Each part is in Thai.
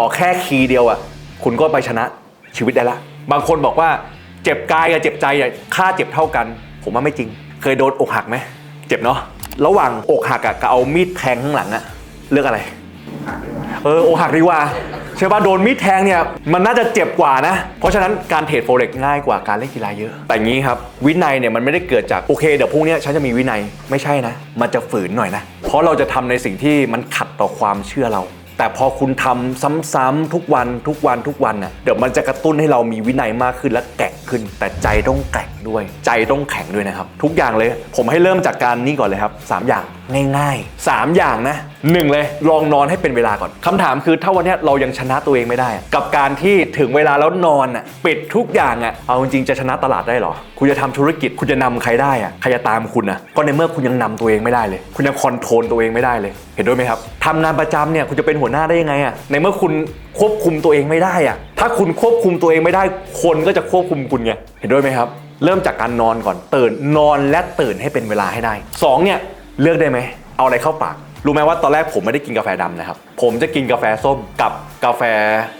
ขอแค่คีย์เดียวอะคุณก็ไปชนะชีวิตได้ละ บางคนบอกว่าเจ็บกายกับเจ็บใจอะค่าเจ็บเท่ากัน ผมว่าไม่จริง เคยโดนอกหักไหมเจ็บเนาะระหว่างอกหักอะกับเอามีดแทงข้างหลังอะเลือกอะไร เอออกหักดีกว่าใช่ป่ะโดนมีดแทงเนี่ยมันน่าจะเจ็บกว่านะ เพราะฉะนั้นการเทรดโฟเร็กง่ายกว่าการเล่นกีฬาเยอะ แต่งี้ครับ วินัยเนี่ยมันไม่ได้เกิดจากโอเคเดี๋ยวพรุ่งนี้ฉันจะมีวินัยไม่ใช่นะ มันจะฝืนหน่อยนะ เพราะเราจะทำในสิ่งที่มันขัดต่อความเชื่อเรา แต่พอคุณทำซ้ำๆทุกวันทุกวันทุกวันน่ะเดี๋ยวมันจะกระตุ้นให้เรามีวินัยมากขึ้นและแกร่งขึ้น แต่ใจต้องแกร่งด้วย ใจต้องแข็งด้วยนะครับ ทุกอย่างเลย ผมให้เริ่มจากการนี่ก่อนเลยครับสามอย่างง่ายๆสามอย่างนะหนึ่งเลยลองนอนให้เป็นเวลาก่อนคำถามคือถ้าวันเนี้ยเรายังชนะตัวเองไม่ได้อะกับการที่ถึงเวลาแล้วนอนอะปิดทุกอย่างอะเอาจริงๆจะชนะตลาดได้เหรอ คุณจะทำธุรกิจคุณจะนำใครได้อะใครจะตามคุณอะก็ในเมื่อคุณยังนำตัวเองไม่ได้เลย คุณยังคอนโทรลตัวเองไม่ได้เลย เห็นด้วยไหมครับทำงานประจำเนี่ยคุณจะเป็นหัวหน้าได้ยังไงอะในเมื่อคุณควบคุมตัวเองไม่ได้อะถ้าคุณควบคุมตัวเองไม่ได้ คนก็จะควบคุมคุณไงเห็นด้วยไหมครับ เริ่มจากการนอนก่อนตื่นนอนและตื่นให้เป็นเวลาให้ได้สองเนี่ยเลือกได้ไหมเอาอะไรเข้าปากรู้ไหมว่าตอนแรกผมไม่ได้กินกาแฟดำนะครับ ผมจะกินกาแฟส้มกับกาแฟ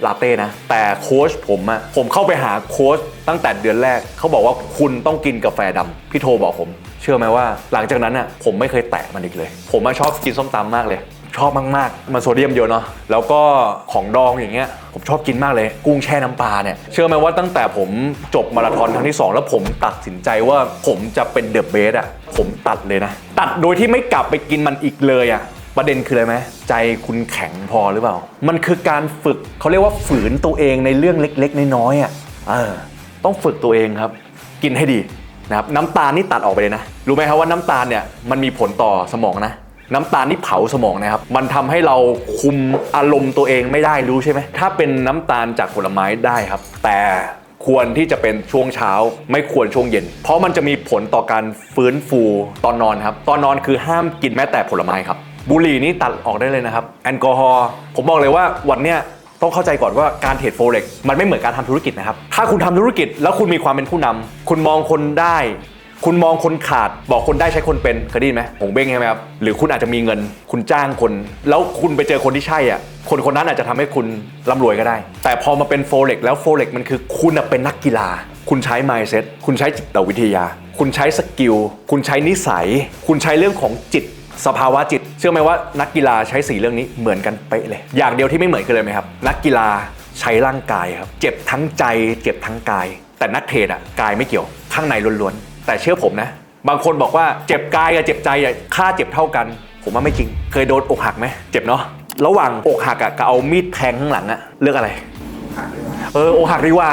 ลาเต้นะ แต่โค้ชผมอะผมเข้าไปหาโค้ชตั้งแต่เดือนแรก เขาบอกว่าคุณต้องกินกาแฟดำพี่โทบอกผม เชื่อไหมว่า หลังจากนั้นอะผมไม่เคยแตะมันอีกเลย ผมมาชอบกินส้มตำมากเลย ชอบมากๆ มันโซเดียมเยอะเนาะแล้วก็ของดองอย่างเงี้ยผมชอบกินมากเลย กุ้งแช่น้ำปลาเนี่ยเชื่อไหมว่าตั้งแต่ผมจบมาราธอนครั้งที่ 2 แล้วผมตัดสินใจว่าผมจะเป็นเดอะเบสอะผมตัดเลยนะ ตัดโดยที่ไม่กลับไปกินมันอีกเลยอะประเด็นคืออะไรไหมใจคุณแข็งพอหรือเปล่า มันคือการฝึกเขาเรียกว่าฝืนตัวเองในเรื่องเล็กๆ น้อยๆอะเออต้องฝึกตัวเองครับ กินให้ดีนะครับน้ำตาลนี่ตัดออกไปเลยนะ รู้ไหมครับว่าน้ำตาลเนี่ยมันมีผลต่อสมองนะ น้ำตาลที่เผาสมองนะครับ มันทำให้เราคุมอารมณ์ตัวเองไม่ได้รู้ใช่ไหม ถ้าเป็นน้ำตาลจากผลไม้ได้ครับ แต่ควรที่จะเป็นช่วงเช้า ไม่ควรช่วงเย็น เพราะมันจะมีผลต่อการฟื้นฟูตอนนอนครับ ตอนนอนคือห้ามกินแม้แต่ผลไม้ครับ บุหรี่นี่ตัดออกได้เลยนะครับ แอลกอฮอล์ ผมบอกเลยว่าวันเนี้ยต้องเข้าใจก่อนว่าการเทรดโฟเร็กมันไม่เหมือนการทำธุรกิจนะครับ ถ้าคุณทำธุรกิจแล้วคุณมีความเป็นผู้นำคุณมองคนได้ คุณมองคนขาดบอกคนได้ใช้คนเป็นเคยได้ยินไหมหงเบ้งใช่ไหมครับหรือคุณอาจจะมีเงิน คุณจ้างคน แล้วคุณไปเจอคนที่ใช่อะคนคนนั้นอาจจะทำให้คุณร่ำรวยก็ได้ แต่พอมาเป็นโฟเร็กแล้วโฟเร็กมันคือคุณเป็นนักกีฬา คุณใช้ mindset คุณใช้จิตวิทยา คุณใช้สกิล คุณใช้นิสัย คุณใช้เรื่องของจิตสภาวะจิต เชื่อไหมว่านักกีฬาใช้สี่เรื่องนี้เหมือนกันเป๊ะเลย อย่างเดียวที่ไม่เหมือนกันเลยไหมครับ นักกีฬาใช้ร่างกายครับ เจ็บทั้งใจ เจ็บทั้งกาย แต่นักเทรดอะกายไม่เกี่ยว ข้างในล้วนๆ แต่เชื่อผมนะ บางคนบอกว่าเจ็บกายกับเจ็บใจอะค่าเจ็บเท่ากัน ผมว่าไม่จริง เคยโดนอกหักไหมเจ็บเนาะระหว่างอกหักอะกับเอามีดแทงข้างหลังอะเลือกอะไรเอออกหักดีกว่า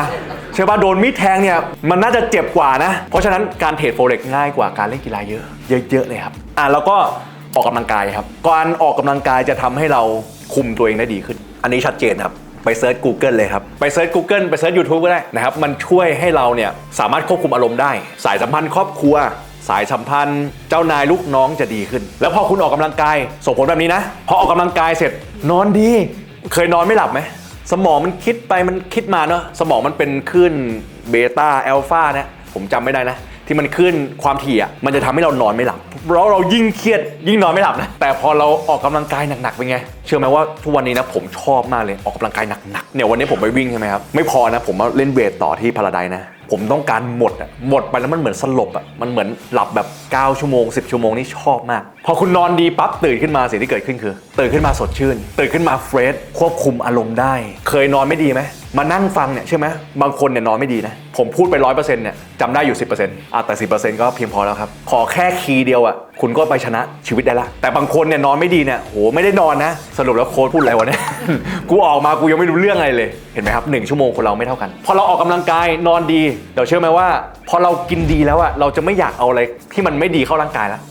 ใช่ป่ะโดนมีดแทงเนี่ยมันน่าจะเจ็บกว่านะ เพราะฉะนั้นการเทรดโฟเร็กง่ายกว่าการเล่นกีฬาเยอะเยอะๆเลยครับอะแล้วก็ออกกำลังกายครับการออกกำลังกายจะทำให้เราคุมตัวเองได้ดีขึ้น อันนี้ชัดเจนครับ ไปเซิร์ช Google เลยครับ ไปเซิร์ช Google ไปเซิร์ช YouTube ก็ได้นะครับ มันช่วยให้เราเนี่ยสามารถควบคุมอารมณ์ได้ สายสัมพันธ์ครอบครัว สายสัมพันธ์ เจ้านายลูกน้องจะดีขึ้น แล้วพอคุณออกกำลังกายส่งผลแบบนี้นะ พอออกกำลังกายเสร็จนอนดี เคยนอนไม่หลับไหมสมองมันคิดไปมันคิดมาเนอะสมองมันเป็นคลื่นเบต้าแอลฟาเนี่ยผมจำไม่ได้นะ ที่มันขึ้นความถี่อะมันจะทำให้เรานอนไม่หลับแล้วเรายิ่งเครียดยิ่งนอนไม่หลับนะแต่พอเราออกกำลังกายหนักๆเป็นไง เชื่อไหมว่าทุกวันนี้นะผมชอบมากเลยออกกำลังกายหนักๆเนี่ยวันนี้ผมไปวิ่งใช่ไหมครับไม่พอนะผมมาเล่นเวทต่อที่พาราไดนะผมต้องการหมดอะหมดไปแล้วมันเหมือนสลบอะมันเหมือนหลับแบบ 9 ชั่วโมง 10 ชั่วโมงนี่ชอบมาก พอคุณนอนดีปั๊บตื่นขึ้นมาสิ่งที่เกิดขึ้นคือ ตื่นขึ้นมาสดชื่น ตื่นขึ้นมาเฟรชควบคุมอารมณ์ได้ เคยนอนไม่ดีไหม มานั่งฟังเนี่ยใช่ไหมบางคนเนี่ยนอนไม่ดีนะ ผมพูดไปร้อยเปอร์เซ็นต์เนี่ยจำได้อยู่10%อะแต่10%ก็เพียงพอแล้วครับ ขอแค่คีย์เดียวอะคุณก็ไปชนะชีวิตได้ละ แต่บางคนเนี่ยนอนไม่ดีเนี่ยโหไม่ได้นอนนะ สรุปแล้วโค้ชพูดอะไรวะเนี่ย กูออกมากูยังไม่รู้เรื่องอะไรเลย เห็นไหมครับหนึ่งชั่วโมงคนเราไม่เท่ากัน พอเราออกกำลังกายนอนดีเดี๋ยวเชื่อไหมว่า พอเรากินดีแล้วอะเราจะไม่อยากเอาอะไรที่มันไม่ดีเข้าร่างกายแล้ว